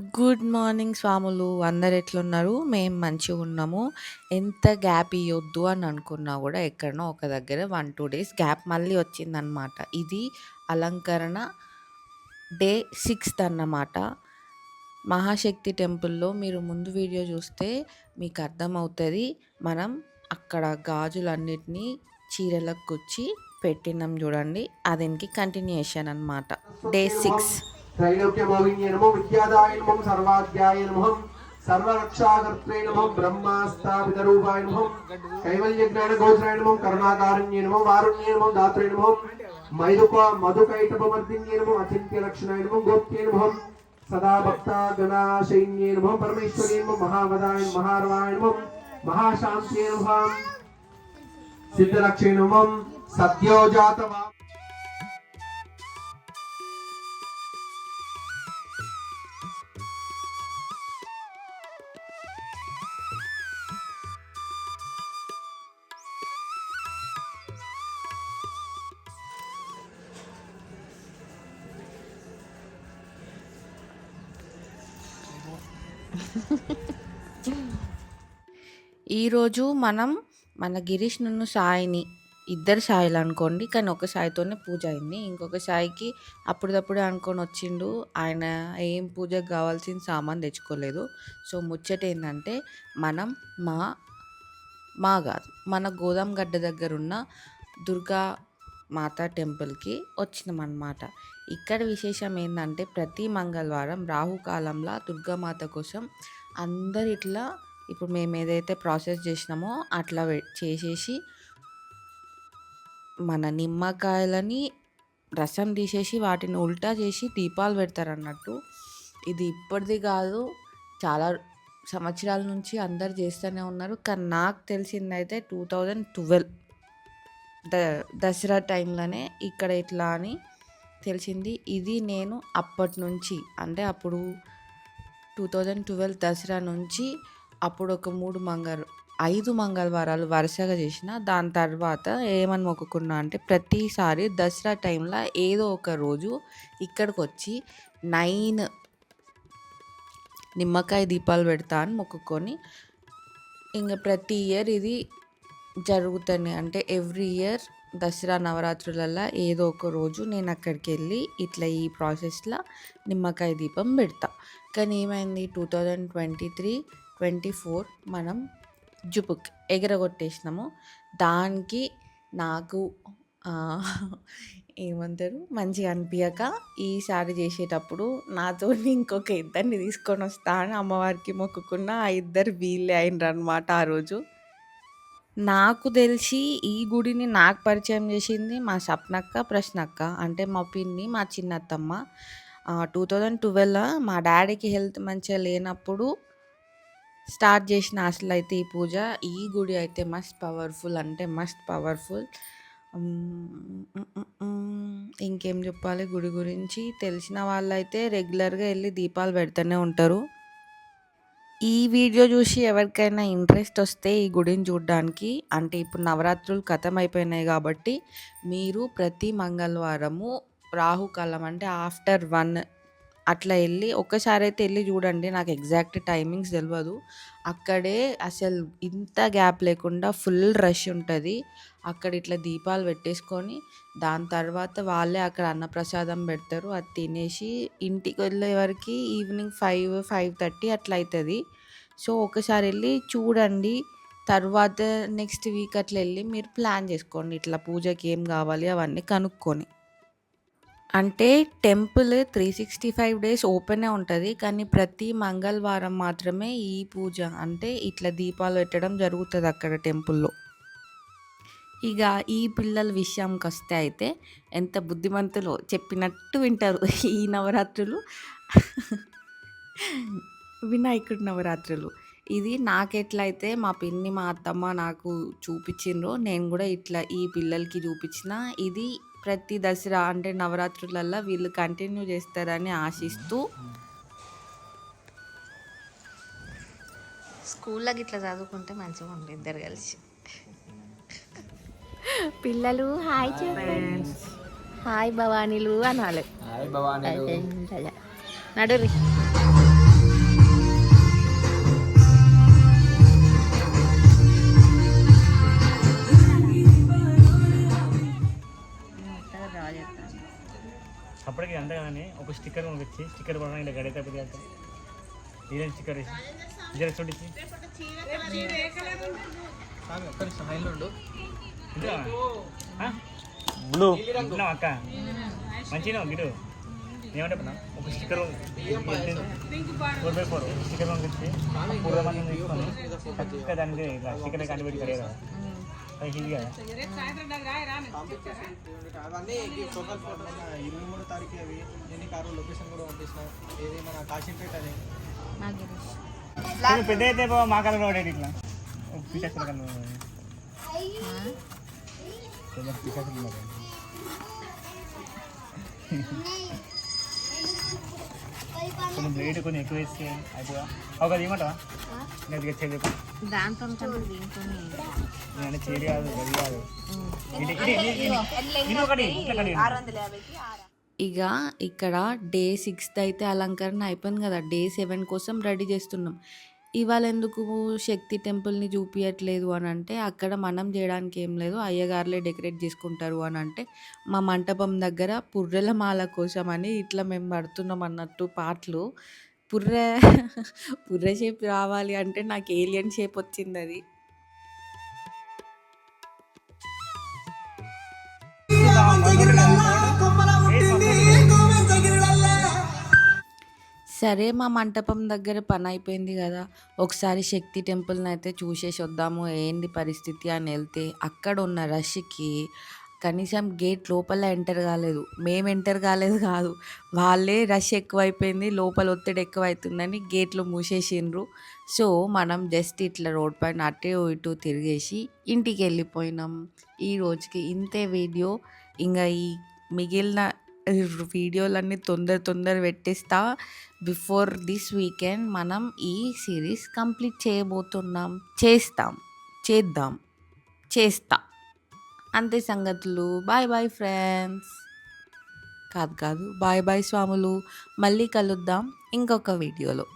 Good morning స్వాములు. అందరు ఎట్లున్నారు? మేము మంచిగా ఉన్నాము. ఎంత గ్యాప్ ఇవ్వద్దు అని అనుకున్నా కూడా ఎక్కడనో ఒక దగ్గర వన్ టూ డేస్ గ్యాప్ మళ్ళీ వచ్చిందనమాట ఇది అలంకరణ డే సిక్స్త్ అన్నమాట. మహాశక్తి టెంపుల్లో మీరు ముందు వీడియో చూస్తే మీకు అర్థమవుతుంది. మనం అక్కడ గాజులన్నిటినీ చీరలకు గుచ్చి పెట్టినాం చూడండి. అదేనికి కంటిన్యూషన్ అన్నమాట. డే సిక్స్ त्रैलोक्यमोहिन्ये नमो विद्यादाय नमः सर्वाध्याय नमः सर्वरक्षाकर्त्रे नमः ब्रह्मास्तापितरूपाय नमः कैवल्यज्ञानगोचराय नमः करुणाकारुण्ये नमः वारुण्ये नमः दात्रे नमः मैदुप मधुकैटपमर्दिन्ये नमः अचिन्त्यलक्षणाय नमः गोप्ये नमः सदा भक्ता गणाशैन्ये नमः परमेश्वरे नमः महावदाय महारवाय नमः महाशान्त्ये नमः सिद्धलक्षे नमः सद्यो ఈరోజు మనం మన గిరీష్ నన్ను సాయిని ఇద్దరు సాయిలు అనుకోండి కానీ ఒక సాయితోనే పూజ అయింది. ఇంకొక సాయికి అప్పుడప్పుడే అనుకొని వచ్చిండు ఆయన ఏం పూజకు కావాల్సిన సామాన్ తెచ్చుకోలేదు. సో ముచ్చట ఏంటంటే మనం మా మా కాదు మన గోదాం గడ్డ దగ్గర ఉన్న దుర్గా మాతా టెంపుల్కి వచ్చినామన్నమాట. ఇక్కడ విశేషం ఏంటంటే ప్రతి మంగళవారం రాహుకాలంలో దుర్గామాత కోసం అందరు ఇట్లా ఇప్పుడు మేము ఏదైతే ప్రాసెస్ చేసినామో అట్లా చేసేసి మన నిమ్మకాయలని రసం తీసేసి వాటిని ఉల్టా చేసి దీపాలు పెడతారు అన్నట్టు ఇది ఇప్పటిది కాదు చాలా సంవత్సరాల నుంచి అందరు చేస్తూనే ఉన్నారు. కానీ నాకు తెలిసిందైతే two thousand twelve the Dussehra టైంలోనే ఇక్కడ ఇట్లా అని తెలిసింది. ఇది నేను అప్పటి నుంచి అంటే అప్పుడు టూ థౌజండ్ ట్వెల్వ్ దసరా నుంచి అప్పుడు ఒక మూడు మంగళ ఐదు మంగళవారాలు వరుసగా చేసిన. దాని తర్వాత ఏమని మొక్కుకున్నా అంటే ప్రతిసారి దసరా టైంలో ఏదో ఒక రోజు ఇక్కడికి వచ్చి నైన్ నిమ్మకాయ దీపాలు పెడతా అని మొక్కుకొని ఇంకా ప్రతి ఇయర్ ఇది జరుగుతుంది అంటే ఎవ్రీ ఇయర్ దసరా నవరాత్రులలో ఏదో ఒక రోజు నేను అక్కడికి వెళ్ళి ఇట్లా ఈ ప్రాసెస్లో నిమ్మకాయ దీపం పెడతా. కానీ ఏమైంది two thousand twenty three twenty four మనం జుపుక్ ఎగరగొట్టేసినాము. దానికి నాకు ఏమంటారు మంచిగా అనిపించక ఈసారి చేసేటప్పుడు నాతో ఇంకొక ఇద్దరిని తీసుకొని వస్తా అని అమ్మవారికి మొక్కుకున్న ఆ ఇద్దరు వీళ్ళే అయినరు అనమాట ఆ రోజు. నాకు తెలిసి ఈ గుడిని నాకు పరిచయం చేసింది మా సప్నక్క ప్రశ్నక్క. అంటే మా పిన్ని మా చిన్నత్తమ్మ. టూ థౌజండ్ ట్వెల్వ్లో మా డాడీకి హెల్త్ మంచిగా లేనప్పుడు స్టార్ట్ చేసిన అసలు అయితే ఈ పూజ. ఈ గుడి అయితే మస్ట్ పవర్ఫుల్ అంటే మస్ట్ పవర్ఫుల్. ఇంకేం చెప్పాలి? గుడి గురించి తెలిసిన వాళ్ళైతే రెగ్యులర్గా వెళ్ళి దీపాలు పెడుతూనే ఉంటారు. ఈ వీడియో చూసి ఎవరికైనా ఇంట్రెస్ట్ వస్తే ఈ గుడిని చూడడానికి అంటే ఇప్పుడు నవరాత్రులు ఖతం అయిపోయినాయి కాబట్టి మీరు ప్రతి మంగళవారము రాహుకాలం అంటే ఆఫ్టర్ వన్ అట్లా వెళ్ళి ఒక్కసారి అయితే వెళ్ళి చూడండి నాకు ఎగ్జాక్ట్ టైమింగ్స్ తెలియదు అక్కడే అసలు ఇంత గ్యాప్ లేకుండా ఫుల్ రష్ ఉంటుంది. అక్కడ ఇట్లా దీపాలు పెట్టేసుకొని దాని తర్వాత వాళ్ళే అక్కడ అన్నప్రసాదం పెడతారు. అది తినేసి ఇంటికి వెళ్ళే వరకు ఈవినింగ్ ఫైవ్ ఫైవ్ థర్టీ అట్లా అవుతుంది సో ఒకసారి వెళ్ళి చూడండి. తర్వాత నెక్స్ట్ వీక్ అట్లా వెళ్ళి మీరు ప్లాన్ చేసుకోండి. ఇట్లా పూజకి ఏం కావాలి అవన్నీ కనుక్కొని. అంటే temple three sixty five days ఓపెనే ఉంటుంది కానీ ప్రతి మంగళవారం మాత్రమే ఈ పూజ అంటే ఇట్లా దీపాలు పెట్టడం జరుగుతుంది అక్కడ టెంపుల్లో. ఇక ఈ పిల్లల విషయంకి వస్తే అయితే ఎంత బుద్ధిమంతులో చెప్పినట్టు వింటారు ఈ నవరాత్రులు. వినాయకుడి నవరాత్రులు. ఇది నాకెట్లయితే మా పిన్ని మా అత్తమ్మ నాకు చూపించిండ్రో నేను కూడా ఇట్లా ఈ పిల్లలకి చూపించిన. ఇది ప్రతి దసరా అంటే నవరాత్రులల్లో వీళ్ళు కంటిన్యూ చేస్తారని ఆశిస్తూ స్కూల్లో ఇట్లా చదువుకుంటే మంచిగా ఉండే ఇద్దరు కలిసి. పిల్లలు హాయ్ హాయ్ భవానీలు అనాలి. హాయ్ నడురి ఒక స్టిక్కర్ పంపించి స్టిక్కర్ కూడా ఇలా గడైతే పెద్ద ఇదేం స్టిక్కర్ వేసి. ఇదే చూడించి బ్లూ అక్క మంచిగా గిడు ఏమంటే ఒక sticker four by four sticker పంపించి పూర్వ మంది తీసుకొని చక్కగా దానికి స్టిక్కర్ కంటి పెట్టి అవన్నీ ఇరవై మూడో తారీఖు అవి ఎన్ని కారు లొకేషన్ కూడా పంపిస్తాం. ఏది మన కాశీపేట అని పెద్ద అయితే మా కలర్ వాడేది ఇట్లా. కలర్ ఉన్నారు. కొంచెం బ్లేడ్ కొంచెం ఎక్కువ వేస్తే అయిపోయా? ఒక ఇవ్వమంటావా? నేను తెచ్చేది దాంతో నేను చేరి కాదు గది కాదు. ఒకటి ఇక ఇక్కడ డే సిక్స్త్ అయితే అలంకరణ అయిపోయింది కదా. డే సెవెన్ కోసం రెడీ చేస్తున్నాం. ఇవాళ ఎందుకు శక్తి టెంపుల్ని చూపించట్లేదు అని అంటే అక్కడ మనం చేయడానికి ఏం లేదు అయ్యగారులే డెకరేట్ చేసుకుంటారు అని అంటే మా మంటపం దగ్గర పుర్రెల మాల కోసం అని ఇట్లా మేము పడుతున్నాం అన్నట్టు పాటలు. పుర్రె పుర్రె షేప్ రావాలి అంటే నాకు ఏలియన్ షేప్ వచ్చింది అది. సరే మా మంటపం దగ్గర పని అయిపోయింది కదా ఒకసారి శక్తి టెంపుల్ని అయితే చూసేసి వద్దాము ఏంది పరిస్థితి అని వెళ్తే అక్కడ ఉన్న రష్కి కనీసం గేట్ లోపల ఎంటర్ కాలేదు. మేము ఎంటర్ కాలేదు కాదు వాళ్ళే రష్ ఎక్కువైపోయింది లోపల ఒత్తిడి ఎక్కువైతుందని గేట్లు మూసేసిండ్రు. సో మనం జస్ట్ ఇట్లా రోడ్ పైన అటు ఇటు తిరిగేసి ఇంటికి వెళ్ళిపోయినాం. ఈ రోజుకి ఇంతే వీడియో. ఇంకా ఈ మిగిలిన వీడియోలన్నీ తొందర తొందర పెట్టేస్తా. బిఫోర్ దిస్ వీకెండ్ మనం ఈ సిరీస్ కంప్లీట్ చేయబోతున్నాం. చేస్తాం. చేద్దాం. చేస్తా. అంతే సంగతులు. Bye bye friends. కాదు కాదు. బాయ్ బాయ్ స్వాములు. మళ్ళీ కలుద్దాం ఇంకొక వీడియోలో.